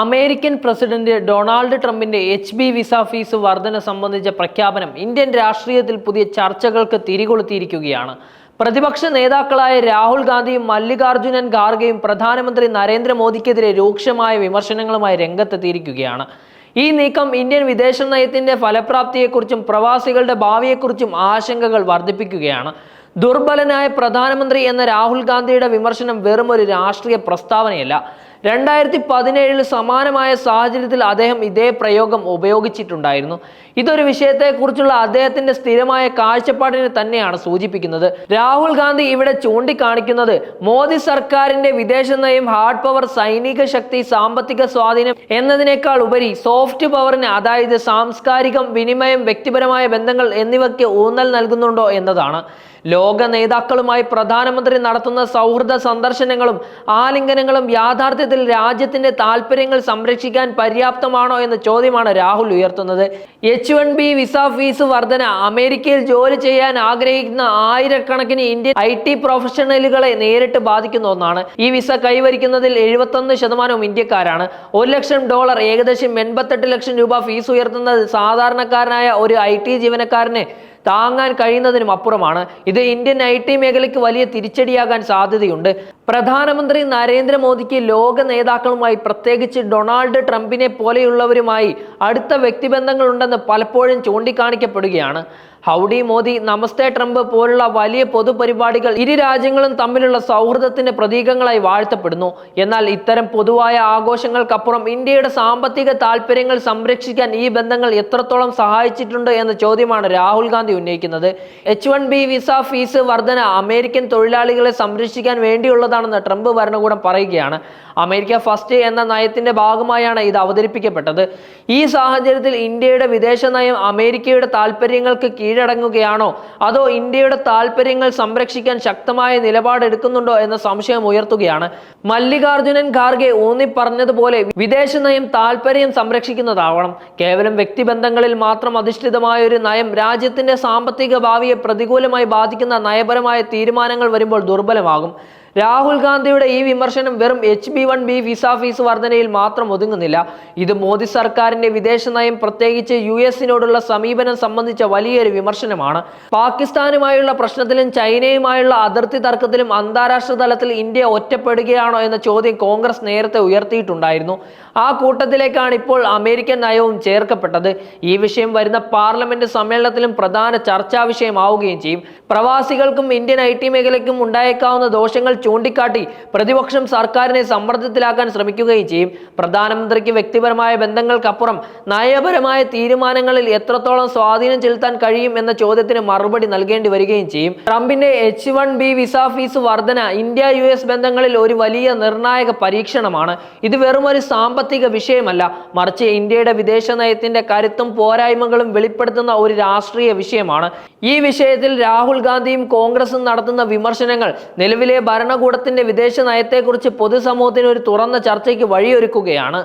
American president Donald ട്രംപിന്റെ H B visa fees വർധന സംബന്ധിച്ച പ്രഖ്യാപനം ഇന്ത്യൻ രാഷ്ട്രീയത്തിൽ പുതിയ ചർച്ചകൾക്ക് തിരികൊളുത്തിയിരിക്കുകയാണ്. പ്രതിപക്ഷ നേതാക്കളായ രാഹുൽ ഗാന്ധിയും മല്ലികാർജുനൻ ഖാർഗെയും പ്രധാനമന്ത്രി നരേന്ദ്രമോദിക്കെതിരെ രൂക്ഷമായ വിമർശനങ്ങളുമായി രംഗത്തെത്തിയിരിക്കുകയാണ്. ഈ നീക്കം ഇന്ത്യൻ വിദേശ നയത്തിന്റെ ഫലപ്രാപ്തിയെക്കുറിച്ചും പ്രവാസികളുടെ ഭാവിയെക്കുറിച്ചും ആശങ്കകൾ വർദ്ധിപ്പിക്കുകയാണ്. ദുർബലനായ പ്രധാനമന്ത്രി എന്ന രാഹുൽ ഗാന്ധിയുടെ വിമർശനം വെറും ഒരു രാഷ്ട്രീയ പ്രസ്താവനയല്ല. രണ്ടായിരത്തി പതിനേഴിൽ സമാനമായ സാഹചര്യത്തിൽ അദ്ദേഹം ഇതേ പ്രയോഗം ഉപയോഗിച്ചിട്ടുണ്ടായിരുന്നു. ഇതൊരു വിഷയത്തെക്കുറിച്ചുള്ള അദ്ദേഹത്തിന്റെ സ്ഥിരമായ കാഴ്ചപ്പാടിനെ തന്നെയാണ് സൂചിപ്പിക്കുന്നത്. രാഹുൽ ഗാന്ധി ഇവിടെ ചൂണ്ടിക്കാണിക്കുന്നത് മോദി സർക്കാരിന്റെ വിദേശ നയം ഹാർഡ് പവർ സൈനിക ശക്തി സാമ്പത്തിക സ്വാധീനം എന്നതിനേക്കാൾ ഉപരി സോഫ്റ്റ് പവറിന് അതായത് സാംസ്കാരികം വിനിമയം വ്യക്തിപരമായ ബന്ധങ്ങൾ എന്നിവയ്ക്ക് ഊന്നൽ നൽകുന്നുണ്ടോ എന്നതാണ്. ലോക നേതാക്കളുമായി പ്രധാനമന്ത്രി നടത്തുന്ന സൗഹൃദ സന്ദർശനങ്ങളും ആലിംഗനങ്ങളും യാഥാർത്ഥ്യത്തിൽ രാജ്യത്തിന്റെ താല്പര്യങ്ങൾ സംരക്ഷിക്കാൻ പര്യാപ്തമാണോ എന്ന ചോദ്യമാണ് രാഹുൽ ഉയർത്തുന്നത്. H one B visa fees വർധന അമേരിക്കയിൽ ജോലി ചെയ്യാൻ ആഗ്രഹിക്കുന്ന ആയിരക്കണക്കിന് ഇന്ത്യൻ ഐ ടി പ്രൊഫഷണലുകളെ നേരിട്ട് ബാധിക്കുന്ന ഒന്നാണ്. ഈ വിസ കൈവരിക്കുന്നതിൽ എഴുപത്തൊന്ന് ശതമാനവും ഇന്ത്യക്കാരാണ്. ഒരു ലക്ഷം ഡോളർ ഏകദേശം എൺപത്തെട്ട് ലക്ഷം രൂപ ഫീസ് ഉയർത്തുന്നത് സാധാരണക്കാരനായ ഒരു ഐ ടി ജീവനക്കാരന് താങ്ങാൻ കഴിയുന്നതിനും അപ്പുറമാണ്. ഇത് ഇന്ത്യൻ ഐ ടി മേഖലയ്ക്ക് വലിയ തിരിച്ചടിയാകാൻ സാധ്യതയുണ്ട്. പ്രധാനമന്ത്രി നരേന്ദ്രമോദിക്ക് ലോക നേതാക്കളുമായി പ്രത്യേകിച്ച് ഡൊണാൾഡ് ട്രംപിനെ പോലെയുള്ളവരുമായി അടുത്ത വ്യക്തിബന്ധങ്ങളുണ്ടെന്ന് പലപ്പോഴും ചൂണ്ടിക്കാണിക്കപ്പെടുകയാണ്. ഹൗഡി മോദി നമസ്തേ ട്രംപ് പോലുള്ള വലിയ പൊതുപരിപാടികൾ ഇരു രാജ്യങ്ങളും തമ്മിലുള്ള സൗഹൃദത്തിന്റെ പ്രതീകങ്ങളായി വാഴ്ത്തപ്പെടുന്നു. എന്നാൽ ഇത്തരം പൊതുവായ ആഘോഷങ്ങൾക്കപ്പുറം ഇന്ത്യയുടെ സാമ്പത്തിക താല്പര്യങ്ങൾ സംരക്ഷിക്കാൻ ഈ ബന്ധങ്ങൾ എത്രത്തോളം സഹായിച്ചിട്ടുണ്ട് എന്ന ചോദ്യമാണ് രാഹുൽ ഗാന്ധി ഉന്നയിക്കുന്നത്. H one B visa fees വർധന അമേരിക്കൻ തൊഴിലാളികളെ സംരക്ഷിക്കാൻ വേണ്ടിയുള്ളതാണെന്ന് ട്രംപ് ഭരണകൂടം പറയുകയാണ്. അമേരിക്ക ഫസ്റ്റ് എന്ന നയത്തിന്റെ ഭാഗമായാണ് ഇത് അവതരിപ്പിക്കപ്പെട്ടത്. ഈ സാഹചര്യത്തിൽ ഇന്ത്യയുടെ വിദേശ നയം അമേരിക്കയുടെ താല്പര്യങ്ങൾക്ക് കീഴടങ്ങുകയാണോ? അതോ ഇന്ത്യയുടെ താല്പര്യങ്ങൾ സംരക്ഷിക്കാൻ ശക്തമായ നിലപാടെടുക്കുന്നുണ്ടോ എന്ന സംശയം ഉയർത്തുകയാണ്. മല്ലികാർജുനൻ ഖാർഗെ ഊന്നി പറഞ്ഞതുപോലെ വിദേശ നയം താല്പര്യം സംരക്ഷിക്കുന്നതാവണം. കേവലം വ്യക്തിബന്ധങ്ങളിൽ മാത്രം അധിഷ്ഠിതമായ ഒരു നയം രാജ്യത്തിന്റെ സാമ്പത്തിക ഭാവിയെ പ്രതികൂലമായി ബാധിക്കുന്ന നയപരമായ തീരുമാനങ്ങൾ വരുമ്പോൾ ദുർബലമാകും. രാഹുൽ ഗാന്ധിയുടെ ഈ വിമർശനം വെറും H B one B visa fees വർധനയിൽ മാത്രം ഒതുങ്ങുന്നില്ല. ഇത് മോദി സർക്കാരിന്റെ വിദേശ നയം പ്രത്യേകിച്ച് യു എസിനോടുള്ള സമീപനം സംബന്ധിച്ച വലിയൊരു വിമർശനമാണ്. പാകിസ്ഥാനുമായുള്ള പ്രശ്നത്തിലും ചൈനയുമായുള്ള അതിർത്തി തർക്കത്തിലും അന്താരാഷ്ട്ര തലത്തിൽ ഇന്ത്യ ഒറ്റപ്പെടുകയാണോ എന്ന ചോദ്യം കോൺഗ്രസ് നേരത്തെ ഉയർത്തിയിട്ടുണ്ടായിരുന്നു. ആ കൂട്ടത്തിലേക്കാണ് ഇപ്പോൾ അമേരിക്കൻ നയവും ചേർക്കപ്പെട്ടത്. ഈ വിഷയം വരുന്ന പാർലമെന്റ് സമ്മേളനത്തിലും പ്രധാന ചർച്ചാ വിഷയമാവുകയും ചെയ്യും. പ്രവാസികൾക്കും ഇന്ത്യൻ ഐ ടി മേഖലയ്ക്കും ഉണ്ടായേക്കാവുന്ന ദോഷങ്ങൾ ചൂണ്ടിക്കാട്ടി പ്രതിപക്ഷം സർക്കാരിനെ സമ്മർദ്ദത്തിലാക്കാൻ ശ്രമിക്കുകയും ചെയ്യും. പ്രധാനമന്ത്രിക്ക് വ്യക്തിപരമായ ബന്ധങ്ങൾക്കപ്പുറം നയപരമായ തീരുമാനങ്ങളിൽ എത്രത്തോളം സ്വാധീനം ചെലുത്താൻ കഴിയും എന്ന ചോദ്യത്തിന് മറുപടി നൽകേണ്ടി വരികയും ചെയ്യും. ട്രംപിന്റെ H one B visa fees വർധന ഇന്ത്യ യു എസ് ബന്ധങ്ങളിൽ ഒരു വലിയ നിർണായക പരീക്ഷണമാണ്. ഇത് വെറും ഒരു സാമ്പത്തിക വിഷയമല്ല. മറിച്ച് ഇന്ത്യയുടെ വിദേശ നയത്തിന്റെ കരുത്തും പോരായ്മകളും വെളിപ്പെടുത്തുന്ന ഒരു രാഷ്ട്രീയ വിഷയമാണ്. ഈ വിഷയത്തിൽ രാഹുൽ ഗാന്ധിയും കോൺഗ്രസും നടത്തുന്ന വിമർശനങ്ങൾ നിലവിലെ ഭരണകൂടത്തിന്റെ വിദേശ നയത്തെക്കുറിച്ച് പൊതുസമൂഹത്തിന് ഒരു തുറന്ന ചർച്ചയ്ക്ക് വഴിയൊരുക്കുകയാണ്.